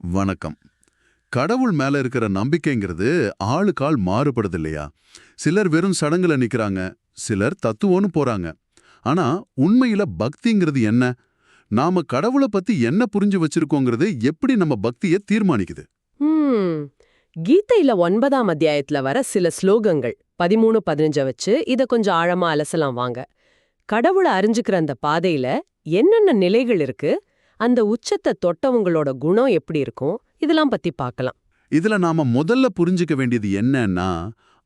வணக்கம். கடவுள் மேல இருக்கிற நம்பிக்கைங்கிறது ஆளுக்கு ஆள் மாறுபடுது இல்லையா சிலர் வெறும் சடங்குல நிக்கிறாங்க சிலர் தத்துவம்னு போறாங்க. ஆனா உண்மையில பக்திங்கிறது என்ன? நாம கடவுளை பத்தி என்ன புரிஞ்சு வச்சிருக்கோங்கிறது எப்படி நம்ம பக்தியை தீர்மானிக்குது? கீதையில ஒன்பதாம் அத்தியாயத்துல வர சில ஸ்லோகங்கள் பதிமூணு பதினஞ்ச வச்சு இத கொஞ்சம் ஆழமா அலசலாம் வாங்க. கடவுளை அறிஞ்சுக்கிற அந்த பாதையில என்னென்ன நிலைகள் இருக்கு? அந்த உச்சத்தை தொட்டவங்களோட குணம் எப்படி இருக்கும்? இதெல்லாம் பத்தி பார்க்கலாம். இதுல நாம முதல்ல புரிஞ்சுக்க வேண்டியது என்னன்னா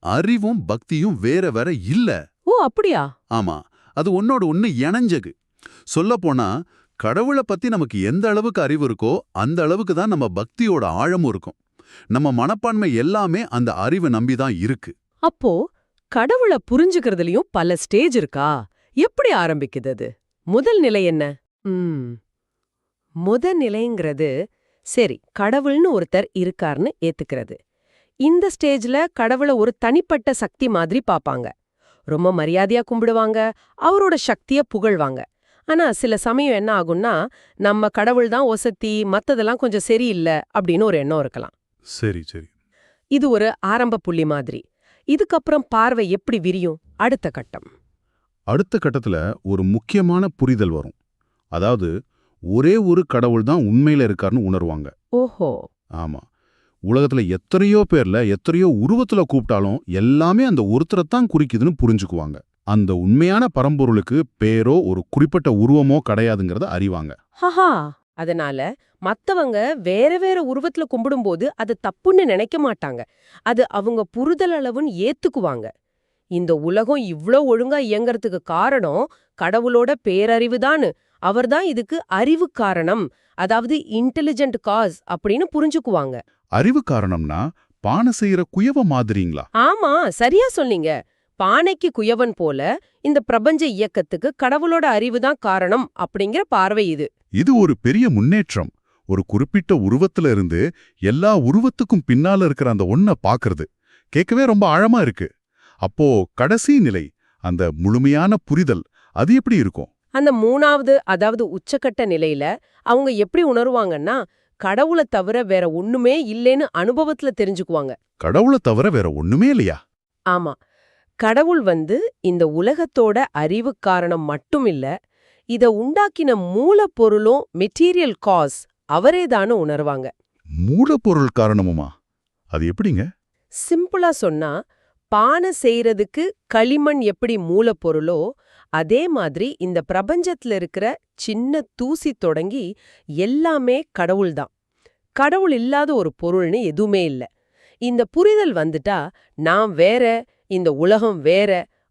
அறிவும் பக்தியும் வேற வேற இல்ல. ஓ அப்படியா? ஆமா அது ஒன்னோட ஒண்ணு இணைஞ்சது. சொல்லப்போனா கடவுளை பத்தி நமக்கு எந்த அளவுக்கு அறிவு இருக்கோ அந்த அளவுக்கு தான் நம்ம பக்தியோட ஆழமும் இருக்கும். நம்ம மனப்பான்மை எல்லாமே அந்த அறிவை நம்பி தான் இருக்கு. அப்போ கடவுளை புரிஞ்சுக்கிறதுலயும் பல ஸ்டேஜ் இருக்கா? எப்படி ஆரம்பிக்குது அது? முதல் நிலை என்ன? ம். முத நிலைங்கிறது சரி கடவுள்னு ஒருத்தர் இருக்கார்னு ஏத்துக்கிறது. இந்த ஸ்டேஜ்ல கடவுளை ஒரு தனிப்பட்ட சக்தி மாதிரி பாப்பாங்க. ரொம்ப மரியாதையா கும்பிடுவாங்க அவரோட சக்திய புகழ்வாங்க. ஆனா சில சமயம் என்ன ஆகும்னா நம்ம கடவுள் தான் ஒசத்தி மத்ததெல்லாம் கொஞ்சம் சரியில்லை அப்படின்னு ஒரு எண்ணம் இருக்கலாம். சரி சரி. இது ஒரு ஆரம்ப புள்ளி மாதிரி. இதுக்கப்புறம் பார்வை எப்படி விரியும்? அடுத்த கட்டம். அடுத்த கட்டத்துல ஒரு முக்கியமான புரிதல் வரும். அதாவது ஒரே ஒரு கடவுள் தான் உண்மையில இருக்காருன்னு உணர்வாங்க. ஓஹோ. ஆமா. உலகத்துல எத்தனையோ பேர்ல எத்தனையோ உருவத்துல கூப்பிட்டாலும் எல்லாமே அந்த ஒருத்தரை தான் குறிக்குதுன்னு புரிஞ்சுக்குவாங்க. அந்த உண்மையான பரம்பொருளுக்கு பேரோ ஒரு குறிப்பிட்ட உருவமோ கிடையாதுங்கிறத அறிவாங்க. அதனால மத்தவங்க வேற வேற உருவத்துல கும்பிடும்போது அது தப்புன்னு நினைக்க மாட்டாங்க. அது அவங்க புரிதல் அளவுன்னு ஏத்துக்குவாங்க. இந்த உலகம் இவ்ளோ ஒழுங்கா இயங்கறதுக்கு காரணம் கடவுளோட பேரறிவுதான்னு அவர்தான் இதுக்கு அறிவு காரணம். அதாவது இன்டெலிஜென்ட் காஸ் அப்படின்னு புரிஞ்சுக்குவாங்க. அறிவு காரணம்னா பானை செய்யற குயவ மாதிரிங்களா? ஆமா சரியா சொன்னீங்க. பானைக்கு குயவன் போல இந்த பிரபஞ்ச இயக்கத்துக்கு கடவுளோட அறிவுதான் காரணம் அப்படிங்கிற பார்வை இது. இது ஒரு பெரிய முன்னேற்றம். ஒரு குறிப்பிட்ட உருவத்துல இருந்து எல்லா உருவத்துக்கும் பின்னால இருக்கிற அந்த ஒன்ன பாக்குறது. கேட்கவே ரொம்ப ஆழமா இருக்கு. அப்போ கடைசி நிலை அந்த முழுமையான புரிதல் அது எப்படி இருக்கும்? அந்த மூணாவது அதாவது உச்சக்கட்ட நிலையில அவங்க எப்படி உணருவாங்கன்னா கடவுளை தவிர வேற ஒண்ணுமே இல்லைன்னு அனுபவத்துல தெரிஞ்சுக்குவாங்க. கடவுளை தவிர வேற ஒண்ணுமே இல்லையா? ஆமா. கடவுள் வந்து இந்த உலகத்தோட அறிவு காரணம் மட்டும் இல்ல இத உண்டாக்கின மூலப்பொருளும் மெட்டீரியல் காஸ் அவரேதான்னு உணர்வாங்க. மூலப்பொருள் காரணமுமா? அது எப்படிங்க? சிம்பிளா சொன்னா பானை செய்யறதுக்கு களிமண் எப்படி மூலப்பொருளோ அதே மாதிரி இந்த பிரபஞ்சத்துல இருக்கிற சின்ன தூசி தொடங்கி எல்லாமே கடவுள்தான் கடவுள் இல்லாத ஒரு பொருள்னு எதுவுமே இல்ல. இந்த புரிதல் வந்துட்டா நான் வேற இந்த உலகம் வேற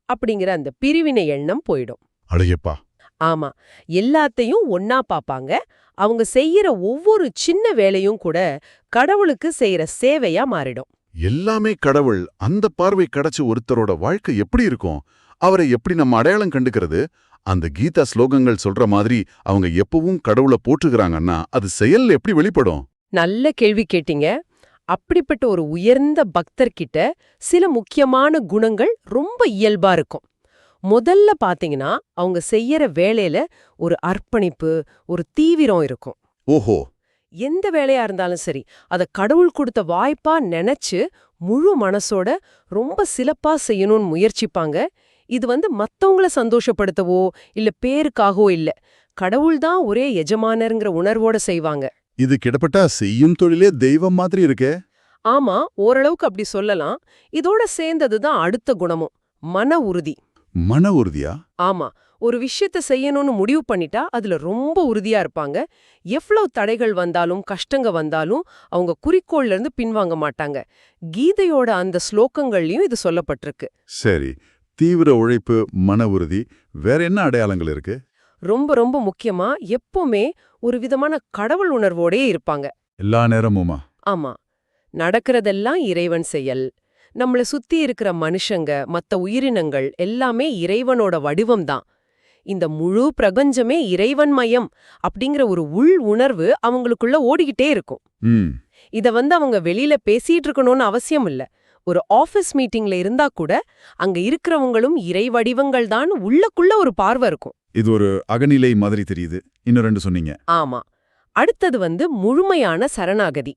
அப்படிங்கிற அந்த பிரிவினை எண்ணம் போயிடும். அடையப்பா ஆமா எல்லாத்தையும் ஒன்னா பாப்பாங்க. அவங்க செய்யற ஒவ்வொரு சின்ன வேலையும் கூட கடவுளுக்கு செய்யற சேவையா மாறிடும். எல்லாமே கடவுள். அந்த பார்வை கிடைச்ச ஒருத்தரோட வாழ்க்கை எப்படி இருக்கும்? அவரை எப்படி நம்ம அடையாளம் கண்டுக்கிறது? அந்த கீதா ஸ்லோகங்கள் சொல்ற மாதிரி அவங்க எப்பவும் கடவுளை போற்றுகிறாங்கன்னா அது செயல் எப்படி வெளிப்படும்? நல்ல கேள்வி கேட்டீங்க. அப்படிப்பட்ட ஒரு உயர்ந்த பக்தர்கிட்ட சில முக்கியமான குணங்கள் ரொம்ப இயல்பா இருக்கும். முதல்ல பாத்தீங்கன்னா அவங்க செய்யற வேலையில ஒரு அர்ப்பணிப்பு ஒரு தீவிரம் இருக்கும். ஓஹோ. எந்த வேலையா இருந்தாலும் சரி அத கடவுள் கொடுத்த வாய்ப்பா நினைச்சு முழு மனசோட ரொம்ப சிறப்பா செய்யணும்னு முயற்சிப்பாங்க. இது வந்து மத்தவங்கள சந்தோஷப்படுத்தவோ இல்ல பேருக்காகவோ இல்ல. கடவுள் தான் ஒரே எஜமானருங்கிற உணர்வோட செய்வாங்க. இது கிட்டப்பட்டா செய்யும் தொழிலே தெய்வம் மாதிரி இருக்கே. ஆமா ஓரளவுக்கு அப்படி சொல்லலாம். இதோட சேர்ந்தது தான் அடுத்த குணமும் மன உறுதி. மன உறுதியா? ஆமா ஒரு விஷயத்த செய்யணும்னு முடிவு பண்ணிட்டா அதுல ரொம்ப உறுதியா இருப்பாங்க. எவ்வளவு தடைகள் வந்தாலும் கஷ்டங்க வந்தாலும் அவங்க குறிக்கோள்ல இருந்து பின்வாங்க மாட்டாங்க. கீதையோட அந்த ஸ்லோகங்கள்லயும் இது சொல்லப்பட்டிருக்கு. சரி தீவிர உழைப்பு மன உறுதி வேற என்ன அடையாளங்கள் இருக்கு? ரொம்ப ரொம்ப முக்கியமா எப்பவுமே ஒரு விதமான கடவுள் உணர்வோடே இருப்பாங்க. எல்லா நேரமுமா? ஆமா. நடக்கிறதெல்லாம் இறைவன் செயல். நம்மள சுத்தி இருக்கிற மனுஷங்க மத்த உயிரினங்கள் எல்லாமே இறைவனோட வடிவம்தான் இந்த முழு பிரபஞ்சமே இறைவன் மயம் அப்படிங்கிற ஒரு உள் உணர்வு அவங்களுக்குள்ள ஓடிக்கிட்டே இருக்கும். இத வந்து அவங்க வெளியில பேசிட்டு இருக்கணும்னு அவசியம் இல்ல. ஒரு ஆபீஸ் மீட்டிங்ல இருந்தா கூட அங்க இருக்கிறவங்களும் இறை வடிவங்கள் தான் உள்ளக்குள்ள ஒரு பார்வை இருக்கும். இது ஒரு அகநிலை மாதிரி தெரியுது. இன்னும் ரெண்டு சொன்னீங்க. ஆமா. அடுத்தது வந்து முழுமையான சரணாகதி.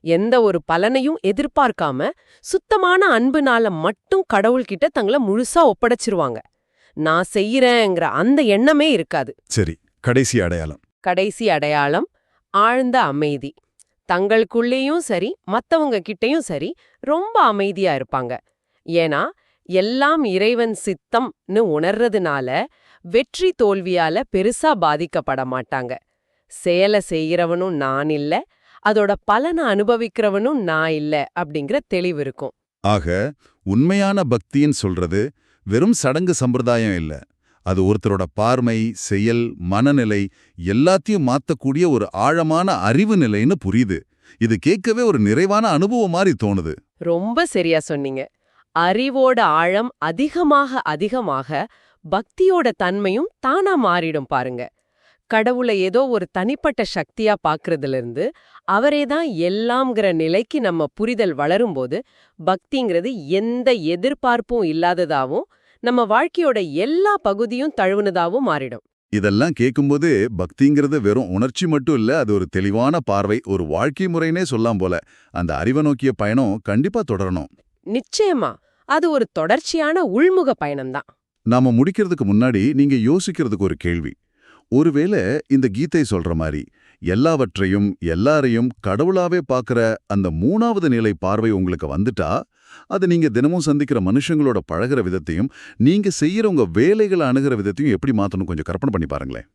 எந்த ஒரு பலனையும் எதிர்பார்க்காம சுத்தமான அன்புனால மட்டும் கடவுள்கிட்ட தங்களை முழுசா ஒப்படைச்சிருவாங்க. நான் செய்யறேங்கிற அந்த எண்ணமே இருக்காது. சரி கடைசி அடையாளம். கடைசி அடையாளம் ஆழ்ந்த அமைதி. தங்களுக்குள்ளேயும் சரி மத்தவங்க கிட்டயும் சரி ரொம்ப அமைதியா இருப்பாங்க. ஏன்னா எல்லாம் இறைவன் சித்தம்னு உணர்றதுனால வெற்றி தோல்வியால பெருசா பாதிக்கப்பட மாட்டாங்க. செயலை செய்யறவனும் நான் இல்ல அதோட பலனை அனுபவிக்கிறவனும் நான் இல்ல அப்படிங்கிற தெளிவு இருக்கும். ஆக உண்மையான பக்தின்னு சொல்றது வெறும் சடங்கு சம்பிரதாயம் இல்ல. அது ஒருத்தரோட பார்மை செயல் மனநிலை எல்லாத்தையும் மாத்தக்கூடிய ஒரு ஆழமான அறிவு நிலைன்னு புரியுது. இது கேட்கவே ஒரு நிறைவான அனுபவம் மாதிரி தோணுது. ரொம்ப சரியா சொன்னீங்க. அறிவோட ஆழம் அதிகமாக அதிகமாக பக்தியோட தன்மையும் தானா மாறிடும் பாருங்க. கடவுளை ஏதோ ஒரு தனிப்பட்ட சக்தியா பாக்குறதுல இருந்து அவரே தான் எல்லாம்ங்கிற நிலைக்கு நம்ம புரிதல் வளரும்போது பக்திங்கிறது எந்த எதிர்பார்ப்பும் இல்லாததாவும் நம்ம வாழ்க்கையோட எல்லா பகுதியும் தழுவுனதாவும் மாறிடும். இதெல்லாம் கேட்கும்போது பக்திங்கிறது வெறும் உணர்ச்சி மட்டும் இல்ல அது ஒரு தெளிவான பார்வை ஒரு வாழ்க்கை முறைனே சொல்லலாம் போல. அந்த அறிவை நோக்கிய பயணம் கண்டிப்பா தொடரணும். நிச்சயமா. அது ஒரு தொடர்ச்சியான உள்முக பயணம்தான். நாம முடிக்கிறதுக்கு முன்னாடி நீங்க யோசிக்கிறதுக்கு ஒரு கேள்வி. ஒருவேளை இந்த கீதை சொல்ற மாதிரி எல்லாவற்றையும் எல்லாரையும் கடவுளாவே பார்க்கற அந்த மூணாவது நிலை பார்வை உங்களுக்கு வந்துட்டா அது நீங்க தினமும் சந்திக்கிற மனுஷங்களோட பழகுற விதத்தையும் நீங்க செய்கிற உங்கள் வேலைகளை அணுகிற விதத்தையும் எப்படி மாற்றணும் கொஞ்சம் கற்பனை பண்ணி பாருங்களேன்.